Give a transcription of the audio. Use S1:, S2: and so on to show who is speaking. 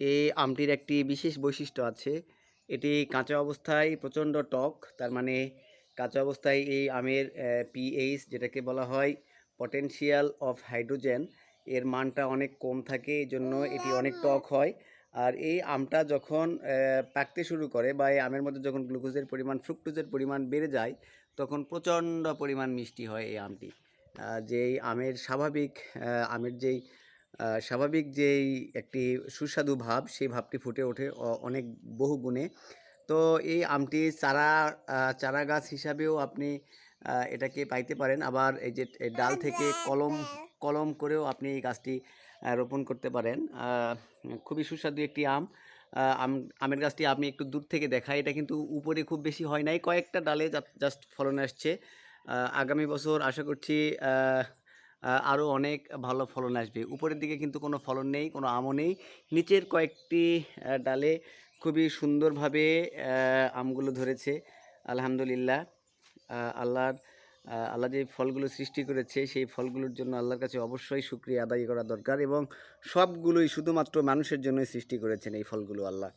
S1: এই আমটির একটি বিশেষ বৈশিষ্ট্য আছে। এটি কাঁচা অবস্থায় প্রচণ্ড টক, তার মানে কাঁচা অবস্থায় এই আমের পিএইচ যেটাকে বলা হয় পটেনশিয়াল অফ হাইড্রোজেন এর মানটা অনেক কম থাকে এই জন্য এটি অনেক টক হয়। আর এই আমটা যখন পাকতে শুরু করে বা এই আমের মধ্যে যখন গ্লুকোজের পরিমাণ ফ্রুক্টোজের পরিমাণ বেড়ে যায়, তখন প্রচণ্ড পরিমাণ মিষ্টি হয় এই আমটি। যেই আমের স্বাভাবিক আমের যেই স্বাভাবিক যেই একটি সুস্বাদু ভাব সেই ভাবটি ফুটে ওঠে অনেক বহু গুণে তো এই আমটি চারা চারা গাছ হিসাবেও আপনি এটাকে পাইতে পারেন। আবার এই যে ডাল থেকে কলম কলম করেও আপনি এই গাছটি রোপণ করতে পারেন। খুবই সুস্বাদু একটি আম। আম আমের গাছটি আপনি একটু দূর থেকে দেখাই এটা কিন্তু উপরে খুব বেশি হয় নাই। কয়েকটা ডালে জাস্ট ফলন আসছে। আগামী বছর আশা করছি আরও অনেক ভালো ফলন আসবে। উপরের দিকে কিন্তু কোনো ফলন নেই, কোনো আমও নেই। নিচের কয়েকটি ডালে খুবই সুন্দরভাবে আমগুলো ধরেছে। আলহামদুলিল্লাহ আল্লাহর আল্লাহ যে ফলগুলো সৃষ্টি করেছে, সেই ফলগুলোর জন্য আল্লাহর কাছে অবশ্যই শুক্রিয়া আদায় করা দরকার এবং সবগুলোই শুধুমাত্র মানুষের জন্যই সৃষ্টি করেছেন এই ফলগুলো আল্লাহ।